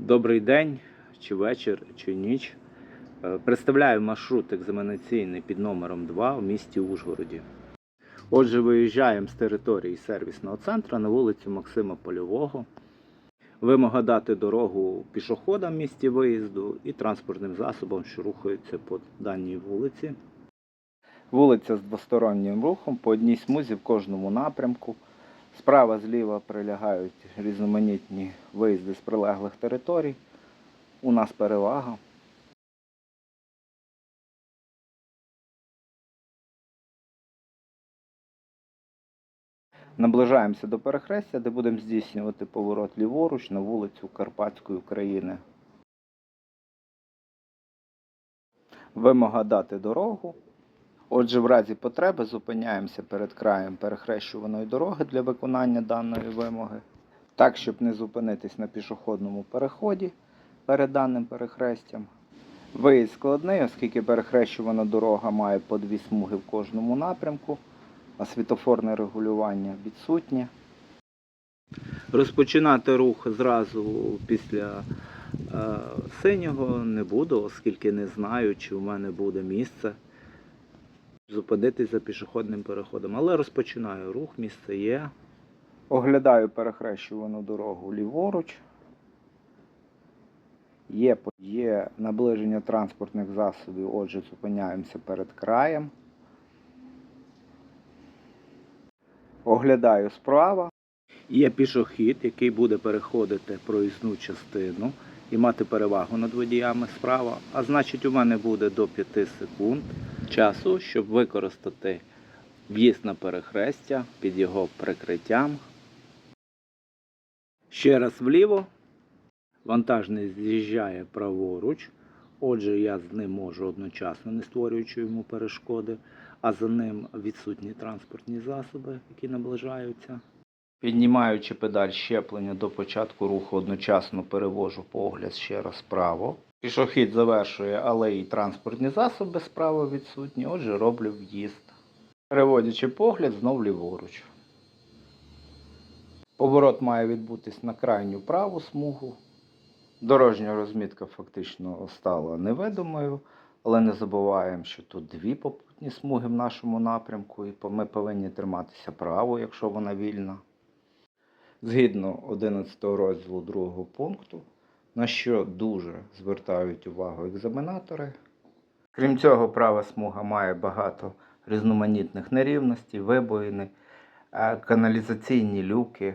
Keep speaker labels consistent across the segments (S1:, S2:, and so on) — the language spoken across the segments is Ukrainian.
S1: Добрий день, чи вечір, чи ніч. Е, Представляю маршрут екзаменаційний під номером 2 в місті Ужгороді. Отже, виїжджаємо з території сервісного центру на вулицю Максима Польового. Вимога дати дорогу пішоходам в місті виїзду і транспортним засобам, що рухаються по даній вулиці. Вулиця з двостороннім рухом по одній смузі в кожному напрямку. Справа зліва прилягають різноманітні виїзди з прилеглих територій. У нас перевага. Наближаємося до перехрестя, де будемо здійснювати поворот ліворуч на вулицю Карпатської України. Вимога дати дорогу. Отже, в разі потреби зупиняємося перед краєм перехрещуваної дороги для виконання даної вимоги, так, щоб не зупинитись на пішохідному переході перед даним перехрестям. Виїзд складний, оскільки перехрещувана дорога має по дві смуги в кожному напрямку, а світофорне регулювання відсутнє. Розпочинати рух зразу після е, синього не буду, оскільки не знаю, чи в мене буде місце зупинитись за пішохідним переходом. Але розпочинаю рух, місце є. Оглядаю перехрещувану дорогу ліворуч. Є, є наближення транспортних засобів, отже, зупиняємося перед краєм. Оглядаю справа. Є пішохід, який буде переходити проїзну частину і мати перевагу над водіями справа. А значить, у мене буде до 5 секунд часу, щоб використати в'їзд на перехрестя під його прикриттям. Ще раз вліво. Вантажний з'їжджає праворуч. Отже, я з ним можу одночасно, не створюючи йому перешкоди, а за ним відсутні транспортні засоби, які наближаються. Піднімаючи педаль щеплення до початку руху, одночасно перевожу погляд ще раз вправо. Пішохід завершує, але і транспортні засоби справа відсутні, отже, роблю в'їзд. Переводячи погляд, знов ліворуч. Поворот має відбутись на крайню праву смугу. Дорожня розмітка фактично стала невидимою, але не забуваємо, що тут дві попутні смуги в нашому напрямку, і ми повинні триматися право, якщо вона вільна. Згідно 11 розділу 2 пункту, на що дуже звертають увагу екзаменатори. Крім цього, права смуга має багато різноманітних нерівностей, вибоїни, е, каналізаційні люки.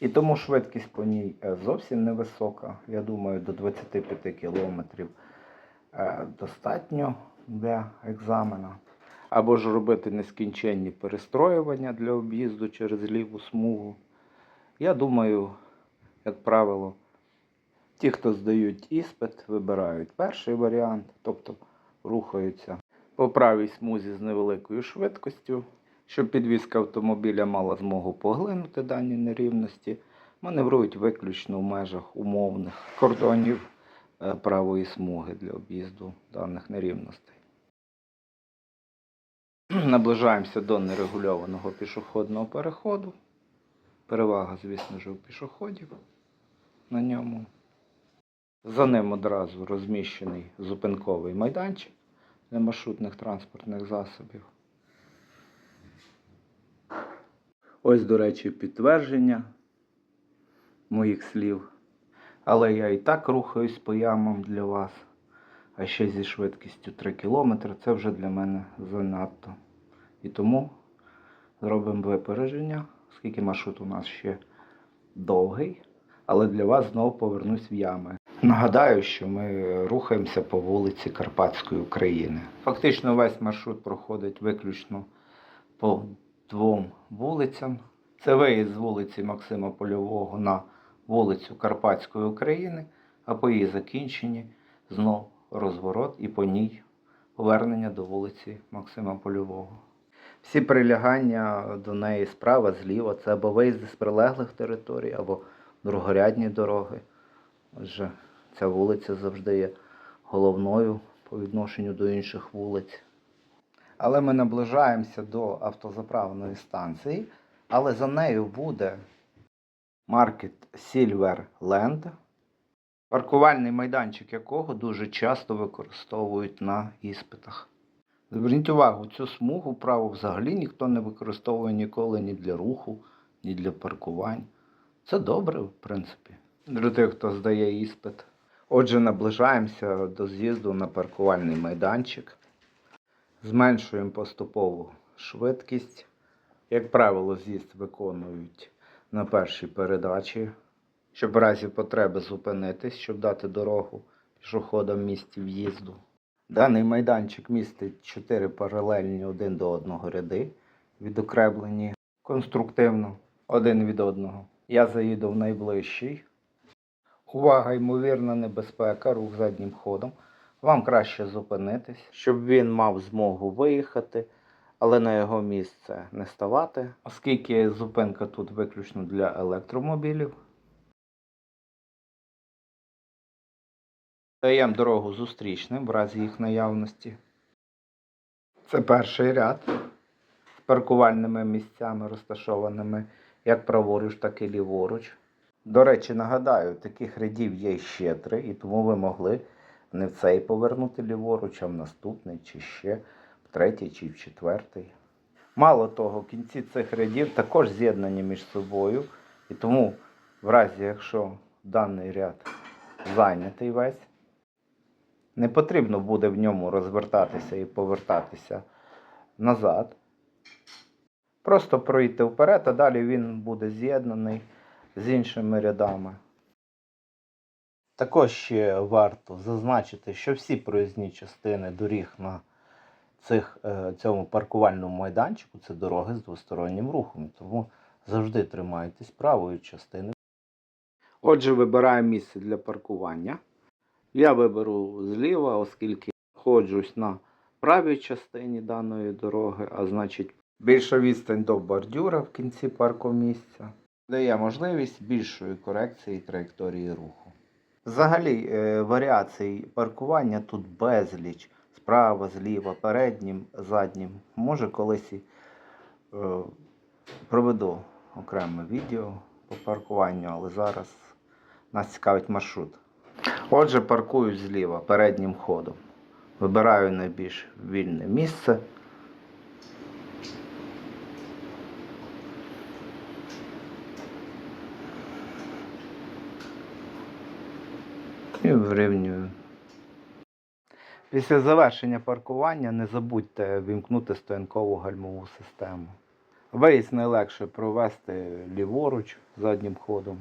S1: І тому швидкість по ній е, зовсім невисока. Я думаю, до 25 км достатньо для екзамена. Або ж робити нескінченні перестроювання для об'їзду через ліву смугу. Я думаю, як правило, ті, хто здають іспит, вибирають перший варіант, тобто рухаються по правій смузі з невеликою швидкістю, щоб підвізка автомобіля мала змогу поглинути дані нерівності, маневрують виключно в межах умовних кордонів е, правої смуги для об'їзду даних нерівностей. Наближаємося до нерегульованого пішохідного переходу. Перевага, звісно ж, у пішоходів на ньому. За ним одразу розміщений зупинковий майданчик для маршрутних транспортних засобів. Ось, до речі, підтвердження моїх слів. Але я і так рухаюсь по ямам для вас. А ще зі швидкістю 3 км це вже для мене занадто. І тому зробимо випередження, оскільки маршрут у нас ще довгий, але для вас знову повернусь в ями. Нагадаю, що ми рухаємося по вулиці Карпатської України. Фактично весь маршрут проходить виключно по двом вулицям. Це виїзд з вулиці Максима Польового на вулицю Карпатської України, а по її закінченні знов розворот і по ній повернення до вулиці Максима Польового. Всі прилягання до неї справа, зліва це або виїзди з прилеглих територій, або другорядні дороги. Отже, ця вулиця завжди є головною по відношенню до інших вулиць. Але ми наближаємося до автозаправної станції, але за нею буде маркет Silver Land. паркувальний майданчик якого дуже часто використовують на іспитах. Зверніть увагу, цю смугу право взагалі ніхто не використовує ніколи ні для руху, ні для паркувань. Це добре, в принципі, для тих, хто здає іспит. Отже, наближаємося до з'їзду на паркувальний майданчик. Зменшуємо поступово швидкість. Як правило, з'їзд виконують на першій передачі, щоб в разі потреби зупинитись, щоб дати дорогу пішоходам місці в'їзду. Даний майданчик містить чотири паралельні один до одного ряди, відокремлені конструктивно один від одного. Я заїду в найближчий. Увага, ймовірна небезпека, рух заднім ходом. Вам краще зупинитись, щоб він мав змогу виїхати, але на його місце не ставати, оскільки зупинка тут виключно для електромобілів. Даємо дорогу зустрічним в разі їх наявності. Це перший ряд з паркувальними місцями, розташованими як праворуч, так і ліворуч. До речі, нагадаю, таких рядів є ще три, і тому ви могли не в цей повернути ліворуч, а в наступний, чи ще в третій, чи в четвертий. Мало того, кінці цих рядів також з'єднані між собою, і тому, в разі, якщо даний ряд зайнятий весь, не потрібно буде в ньому розвертатися і повертатися назад. Просто пройти вперед, а далі він буде з'єднаний з іншими рядами. Також ще варто зазначити, що всі проїзні частини доріг на цих, е, цьому паркувальному майданчику це дороги з двостороннім рухом. Тому завжди тримайтесь правої частини. Отже, вибираємо місце для паркування. Я виберу зліва, оскільки ходжусь на правій частині даної дороги, а значить більша відстань до бордюра в кінці паркомісця дає можливість більшої корекції траєкторії руху. Взагалі, е, варіацій паркування тут безліч. Справа, зліва, переднім, заднім. Може колись і е, проведу окреме відео по паркуванню, але зараз нас цікавить маршрут. Отже, паркую зліва переднім ходом. Вибираю найбільш вільне місце. І вирівнюю. Після завершення паркування не забудьте вімкнути стоянкову гальмову систему. Виїзд найлегше провести ліворуч заднім ходом.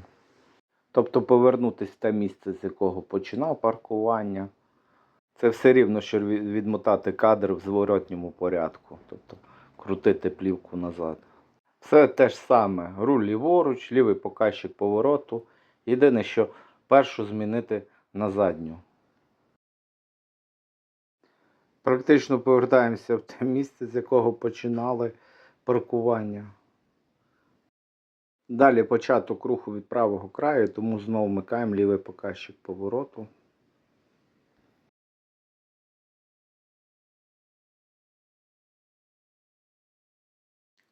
S1: Тобто повернутися в те місце, з якого починав паркування. Це все рівно, що відмотати кадр в зворотньому порядку. Тобто крутити плівку назад. Все те ж саме. Руль ліворуч, лівий показчик повороту. Єдине, що першу змінити на задню. Практично повертаємося в те місце, з якого починали паркування. Далі початок руху від правого краю, тому знову вмикаємо лівий показчик повороту.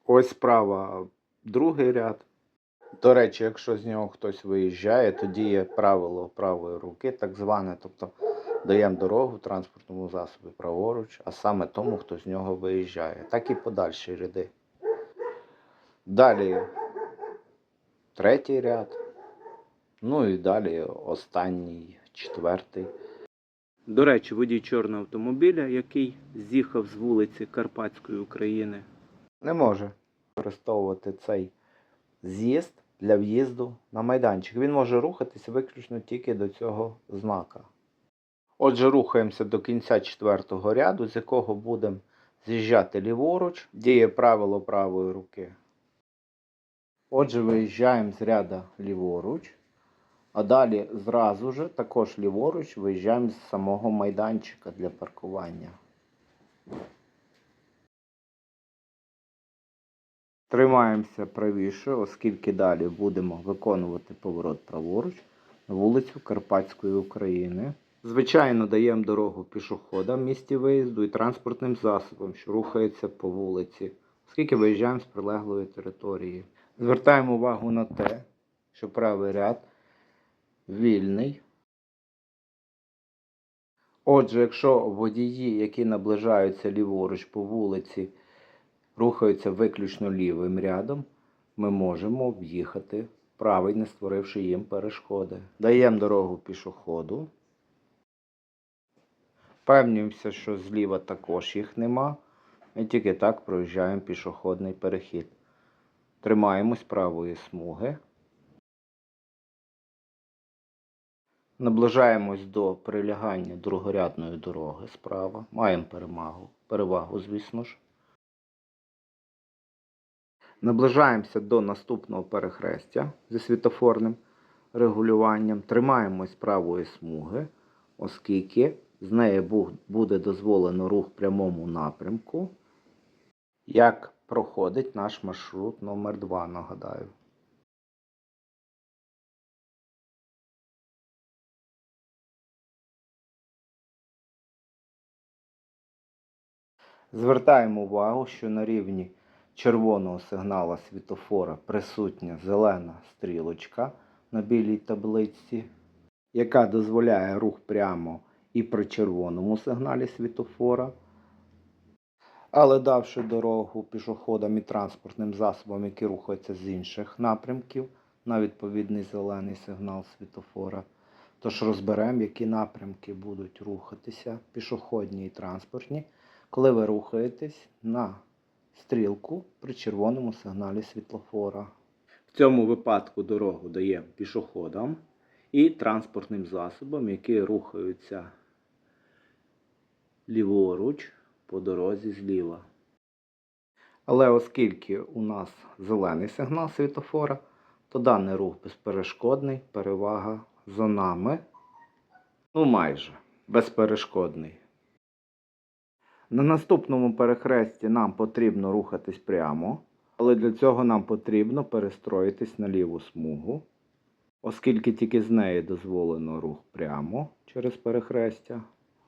S1: Ось справа другий ряд. До речі, якщо з нього хтось виїжджає, тоді є правило правої руки, так зване. Тобто даємо дорогу транспортному засобі праворуч, а саме тому, хто з нього виїжджає. Так і подальші ряди. Далі третій ряд. Ну і далі останній, четвертий. До речі, водій чорного автомобіля, який з'їхав з вулиці Карпатської України, не може використовувати цей з'їзд для в'їзду на майданчик. Він може рухатися виключно тільки до цього знака. Отже, рухаємося до кінця четвертого ряду, з якого будемо з'їжджати ліворуч, діє правило правої руки. Отже, виїжджаємо з ряда ліворуч, а далі зразу ж також ліворуч виїжджаємо з самого майданчика для паркування. Тримаємося правіше, оскільки далі будемо виконувати поворот праворуч на вулицю Карпатської України. Звичайно, даємо дорогу пішоходам місті виїзду і транспортним засобам, що рухаються по вулиці, оскільки виїжджаємо з прилеглої території. Звертаємо увагу на те, що правий ряд вільний Отже, якщо водії, які наближаються ліворуч по вулиці, рухаються виключно лівим рядом, ми можемо в'їхати правий, не створивши їм перешкоди. Даємо дорогу пішоходу. Впевнюємося, що зліва також їх нема. Ми тільки так проїжджаємо пішохідний перехід. Тримаємось правої смуги. Наближаємось до прилягання другорядної дороги справа. Маємо перемагу. Перевагу, звісно ж. Наближаємося до наступного перехрестя зі світофорним регулюванням. Тримаємось правої смуги, оскільки з неї буде дозволено рух в прямому напрямку. Як проходить наш маршрут номер 2 нагадаю. Звертаємо увагу, що на рівні червоного сигнала світофора присутня зелена стрілочка на білій таблиці, яка дозволяє рух прямо і при червоному сигналі світофора. Але давши дорогу пішоходам і транспортним засобам, які рухаються з інших напрямків, на відповідний зелений сигнал світофора. Тож розберемо, які напрямки будуть рухатися, пішохідні і транспортні, коли ви рухаєтесь на стрілку при червоному сигналі світлофора. В цьому випадку дорогу даємо пішоходам і транспортним засобам, які рухаються ліворуч по дорозі зліва. Але оскільки у нас зелений сигнал світофора, то даний рух безперешкодний, перевага за нами. Ну, майже безперешкодний. На наступному перехресті нам потрібно рухатись прямо, але для цього нам потрібно перестроїтись на ліву смугу, оскільки тільки з неї дозволено рух прямо через перехрестя.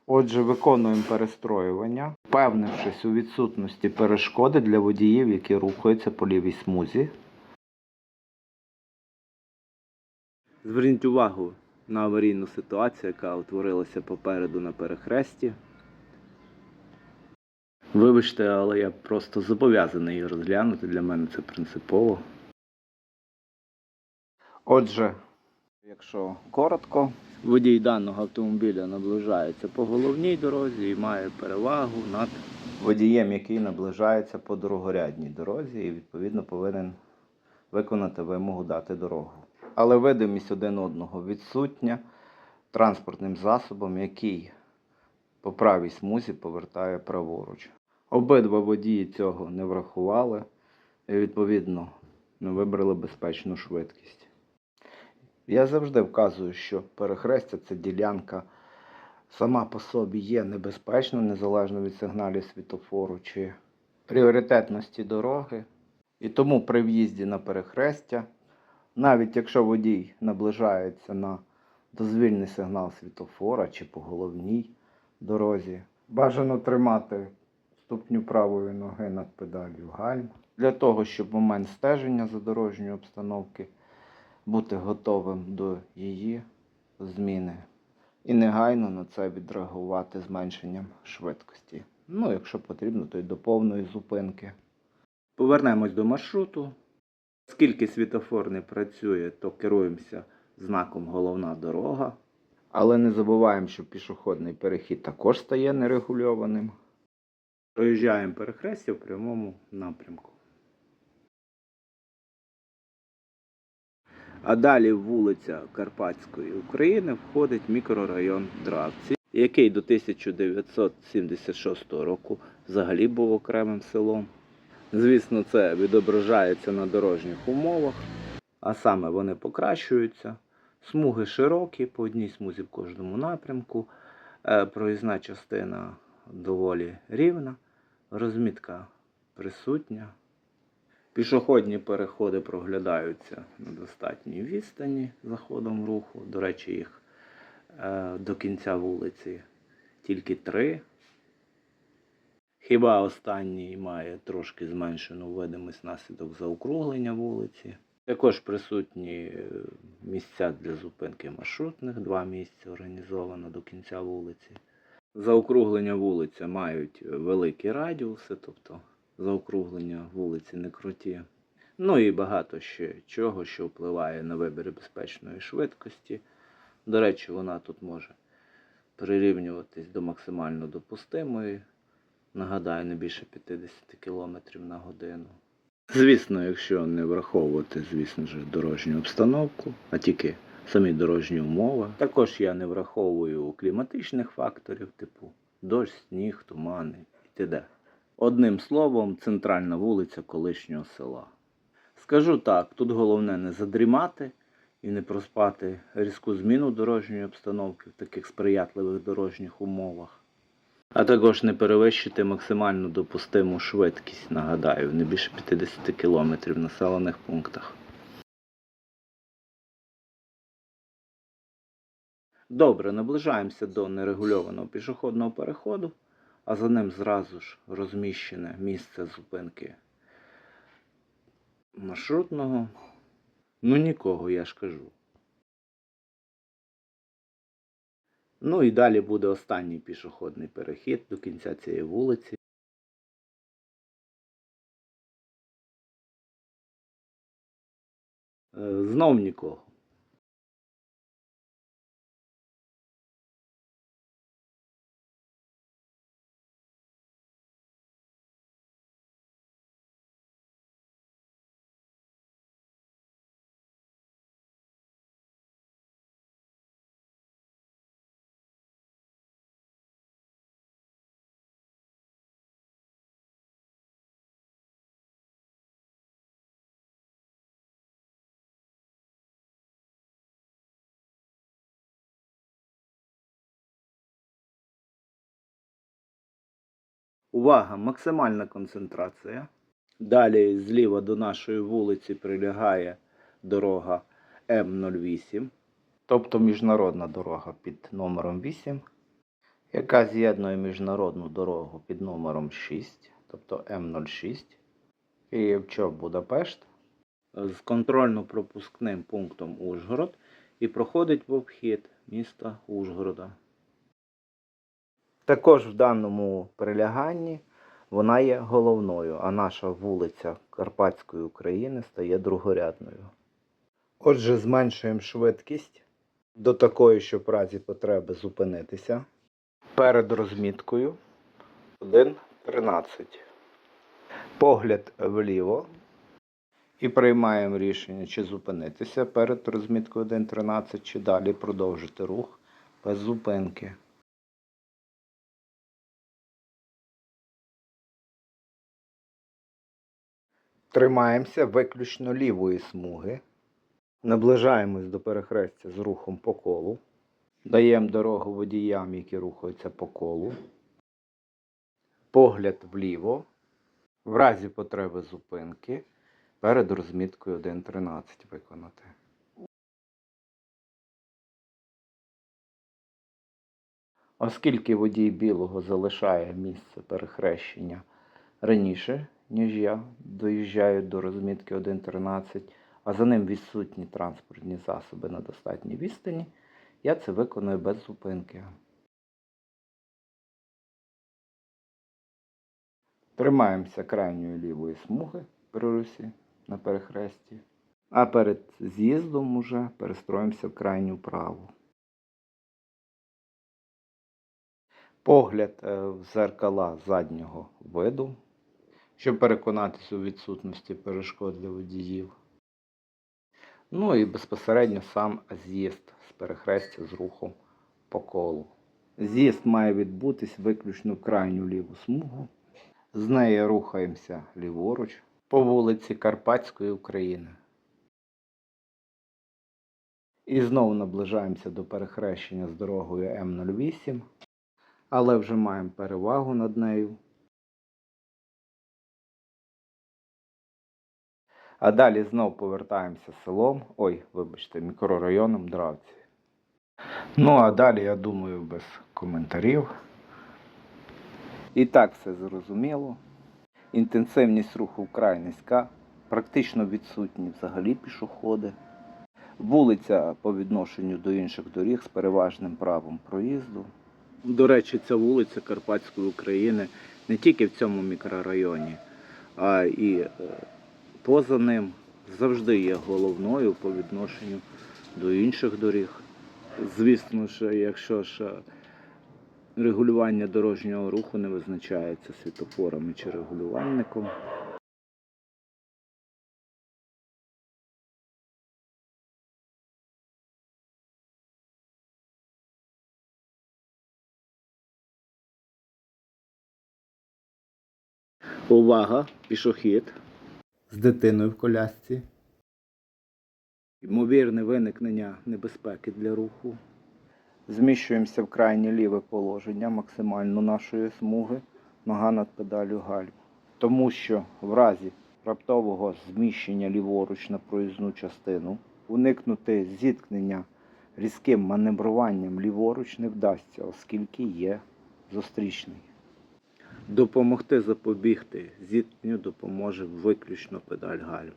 S1: Отже, виконуємо перестроювання, впевнившись у відсутності перешкоди для водіїв, які рухаються по лівій смузі. Зверніть увагу на аварійну ситуацію, яка утворилася попереду на перехресті. Вибачте, але я просто зобов'язаний її розглянути. Для мене це принципово. Отже, якщо коротко, водій даного автомобіля наближається по головній дорозі і має перевагу над водієм, який наближається по другорядній дорозі, і відповідно повинен виконати вимогу дати дорогу. Але видимість один одного відсутня транспортним засобом, який по правій смузі повертає праворуч. Обидва водії цього не врахували і, відповідно, не вибрали безпечну швидкість. Я завжди вказую, що перехрестя це ділянка сама по собі є небезпечна, незалежно від сигналів світофору чи пріоритетності дороги. І тому при в'їзді на перехрестя, навіть якщо водій наближається на дозвільний сигнал світофора чи по головній дорозі, бажано тримати ступню правої ноги над педалью гальм для того, щоб момент стеження за дорожньої обстановки бути готовим до її зміни і негайно на це відреагувати зменшенням швидкості. Ну, якщо потрібно, то й до повної зупинки. Повернемось до маршруту. Оскільки світофор не працює, то керуємося знаком головна дорога. Але не забуваємо, що пішохідний перехід також стає нерегульованим. Проїжджаємо перехрестя в прямому напрямку. А далі вулиця Карпатської України входить мікрорайон Дравці, який до 1976 року взагалі був окремим селом. Звісно, це відображається на дорожніх умовах, а саме вони покращуються. Смуги широкі, по одній смузі в кожному напрямку. Е, Проїзна частина доволі рівна, розмітка присутня. Пішохідні переходи проглядаються на достатній відстані за ходом руху. До речі, їх е, до кінця вулиці тільки три. Хіба останній має трошки зменшену видимість наслідок заокруглення вулиці. Також присутні е, місця для зупинки маршрутних, два місця організовано до кінця вулиці. Заокруглення вулиця мають великі радіуси, тобто заокруглення вулиці не круті. Ну і багато ще чого, що впливає на вибір безпечної швидкості. До речі, вона тут може прирівнюватись до максимально допустимої. Нагадаю, не більше 50 км на годину. Звісно, якщо не враховувати, звісно ж, дорожню обстановку, а тільки самі дорожні умови. Також я не враховую кліматичних факторів, типу дощ, сніг, тумани і т.д. Одним словом, центральна вулиця колишнього села. Скажу так, тут головне не задрімати і не проспати різку зміну дорожньої обстановки в таких сприятливих дорожніх умовах. А також не перевищити максимальну допустиму швидкість, нагадаю, не більше 50 км в населених пунктах. Добре, наближаємося до нерегульованого пішохідного переходу, а за ним зразу ж розміщене місце зупинки маршрутного. Ну нікого, я ж кажу. Ну і далі буде останній пішохідний перехід до кінця цієї вулиці. Е, Знов нікого. Увага! Максимальна концентрація. Далі зліва до нашої вулиці прилягає дорога М08, тобто міжнародна дорога під номером 8, яка з'єднує міжнародну дорогу під номером 6, тобто М06, Київ Чоп Будапешт з контрольно-пропускним пунктом Ужгород і проходить в обхід міста Ужгорода. Також в даному приляганні вона є головною, а наша вулиця Карпатської України стає другорядною. Отже, зменшуємо швидкість до такої, щоб в разі потреби зупинитися. Перед розміткою 1.13. Погляд вліво. І приймаємо рішення, чи зупинитися перед розміткою 1.13, чи далі продовжити рух без зупинки. Тримаємося виключно лівої смуги. Наближаємось до перехрестя з рухом по колу. Даємо дорогу водіям, які рухаються по колу. Погляд вліво. В разі потреби зупинки перед розміткою 1.13 виконати. Оскільки водій білого залишає місце перехрещення раніше, ніж я доїжджаю до розмітки 1.13, а за ним відсутні транспортні засоби на достатній відстані, я це виконую без зупинки. Тримаємося крайньої лівої смуги при русі на перехресті, а перед з'їздом уже перестроїмося в крайню праву. Погляд е, в зеркала заднього виду, щоб переконатися у відсутності перешкод для водіїв. Ну і безпосередньо сам з'їзд з перехрестя з рухом по колу. З'їзд має відбутись виключно в крайню ліву смугу. З неї рухаємося ліворуч по вулиці Карпатської України. І знову наближаємося до перехрещення з дорогою М08, але вже маємо перевагу над нею. А далі знов повертаємося селом, ой, вибачте, мікрорайоном Дравці. Ну, а далі, я думаю, без коментарів. І так все зрозуміло. Інтенсивність руху вкрай низька, практично відсутні взагалі пішоходи. Вулиця по відношенню до інших доріг з переважним правом проїзду. До речі, ця вулиця Карпатської України не тільки в цьому мікрорайоні, а і е, поза ним завжди є головною по відношенню до інших доріг. Звісно ж, якщо ж е, регулювання дорожнього руху не визначається світофорами чи регулювальником. Увага, пішохід з дитиною в колясці. Ймовірне виникнення небезпеки для руху. Зміщуємося в крайнє ліве положення максимально нашої смуги, нога над педалю гальм. Тому що в разі раптового зміщення ліворуч на проїзну частину уникнути зіткнення різким маневруванням ліворуч не вдасться, оскільки є зустрічний. Допомогти запобігти зіткненню допоможе виключно педаль гальм.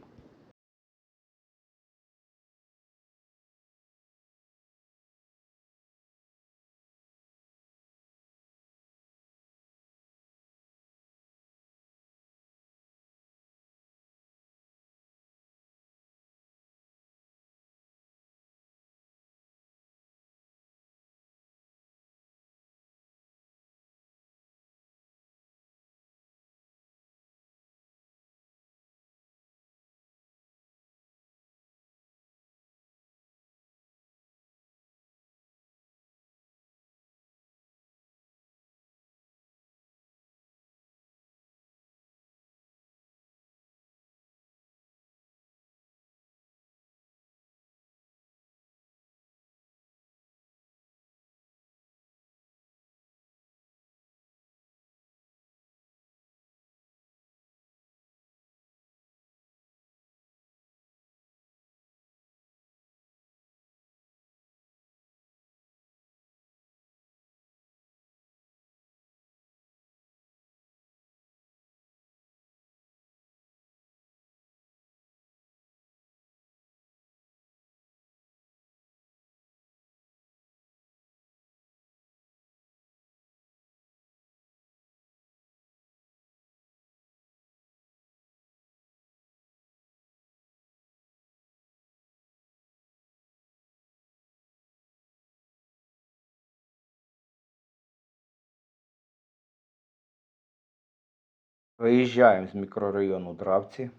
S1: Виїжджаємо з мікрорайону Дравці.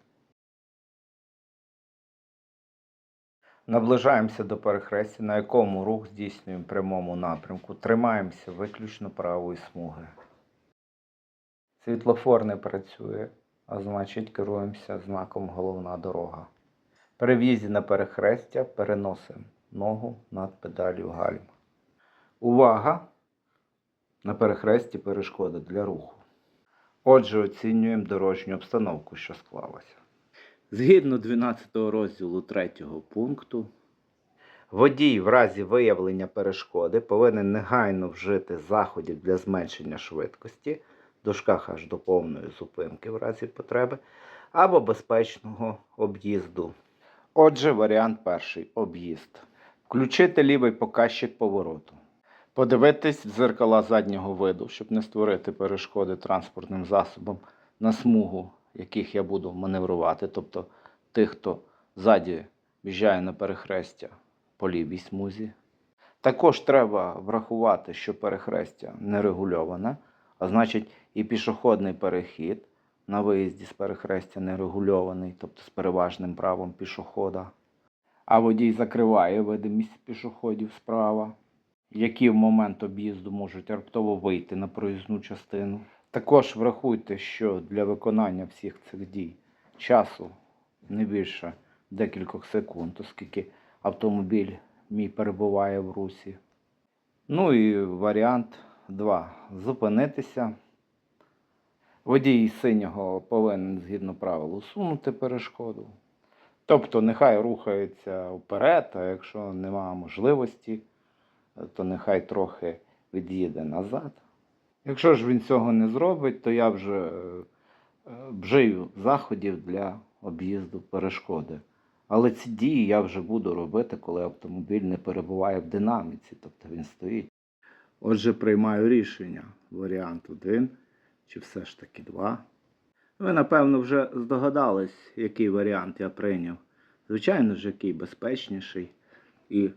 S1: Наближаємося до перехрестя, на якому рух здійснюємо в прямому напрямку. Тримаємося виключно правої смуги. Світлофор не працює, а значить керуємося знаком головна дорога. При в'їзді на перехрестя переносимо ногу над педалю гальм. Увага! На перехресті перешкода для руху. Отже, оцінюємо дорожню обстановку, що склалася. Згідно 12 розділу 3 пункту, водій в разі виявлення перешкоди повинен негайно вжити заходів для зменшення швидкості, в дужках аж до повної зупинки в разі потреби, або безпечного об'їзду. Отже, варіант перший об'їзд. Включити лівий показчик повороту. Подивитись в дзеркала заднього виду, щоб не створити перешкоди транспортним засобам на смугу, яких я буду маневрувати, тобто тих, хто ззаді в'їжджає на перехрестя по лівій смузі. Також треба врахувати, що перехрестя не регульоване, а значить і пішохідний перехід на виїзді з перехрестя не регульований, тобто з переважним правом пішохода. А водій закриває видимість пішоходів справа які в момент об'їзду можуть раптово вийти на проїзну частину. Також врахуйте, що для виконання всіх цих дій часу не більше декількох секунд, оскільки автомобіль мій перебуває в русі. Ну і варіант 2. Зупинитися. Водій синього повинен згідно правил усунути перешкоду. Тобто нехай рухається вперед, а якщо немає можливості, то нехай трохи від'їде назад. Якщо ж він цього не зробить, то я вже е, е, вжию заходів для об'їзду перешкоди. Але ці дії я вже буду робити, коли автомобіль не перебуває в динаміці, тобто він стоїть. Отже, приймаю рішення. Варіант 1 чи все ж таки 2. Ви, напевно, вже здогадались, який варіант я прийняв. Звичайно ж, який безпечніший і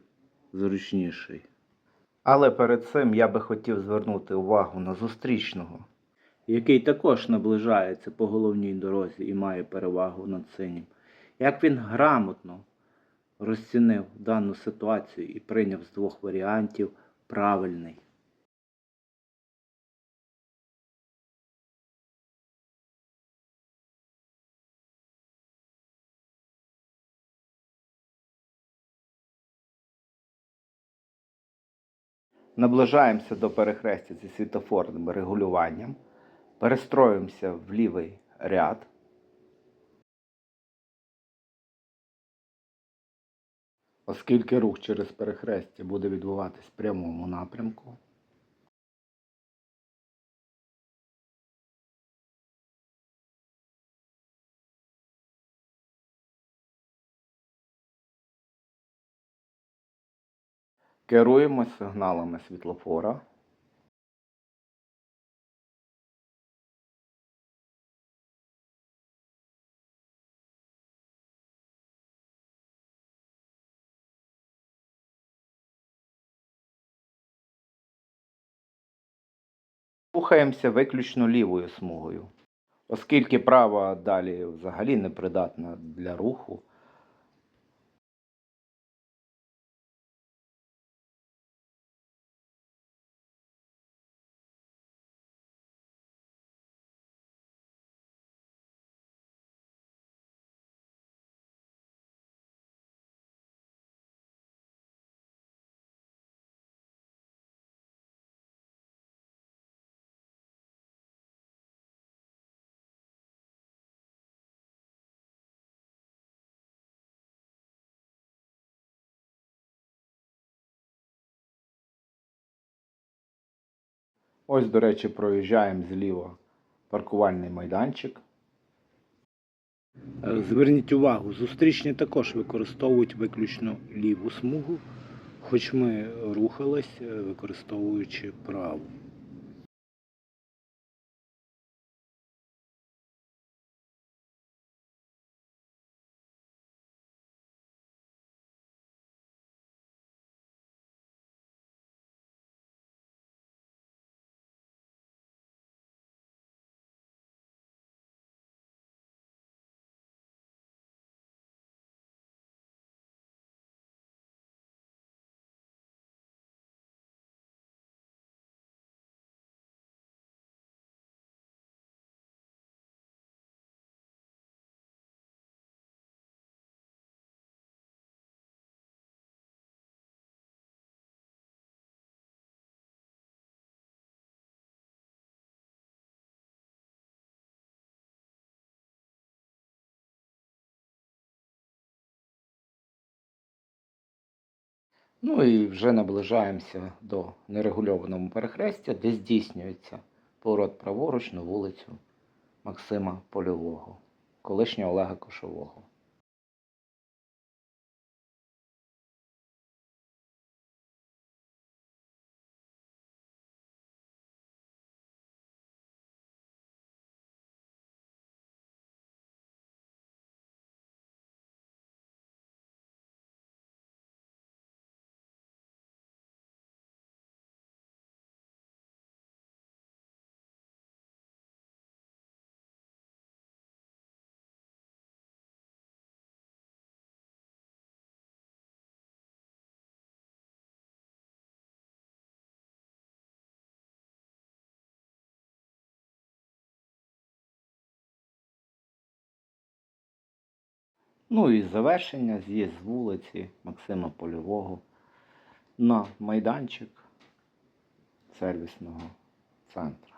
S1: зручніший. Але перед цим я би хотів звернути увагу на зустрічного, який також наближається по головній дорозі і має перевагу над синім. Як він грамотно розцінив дану ситуацію і прийняв з двох варіантів правильний. Наближаємося до перехрестя зі світофорним регулюванням. Перестроюємося в лівий ряд. Оскільки рух через перехрестя буде відбуватись в прямому напрямку. Керуємось сигналами світлофора. Рухаємося виключно лівою смугою, оскільки права далі взагалі не придатна для руху. Ось, до речі, проїжджаємо зліва паркувальний майданчик. Е, Зверніть увагу, зустрічні також використовують виключно ліву смугу, хоч ми рухались, е, використовуючи праву. Ну і вже наближаємося до нерегульованого перехрестя, де здійснюється поворот праворуч на вулицю Максима Польового, колишнього Олега Кошового. Ну і завершення з'їзд з вулиці Максима Польового на майданчик сервісного центру.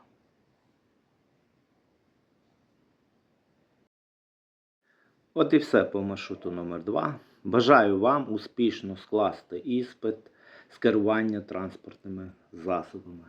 S1: От і все по маршруту номер 2 Бажаю вам успішно скласти іспит з керування транспортними засобами.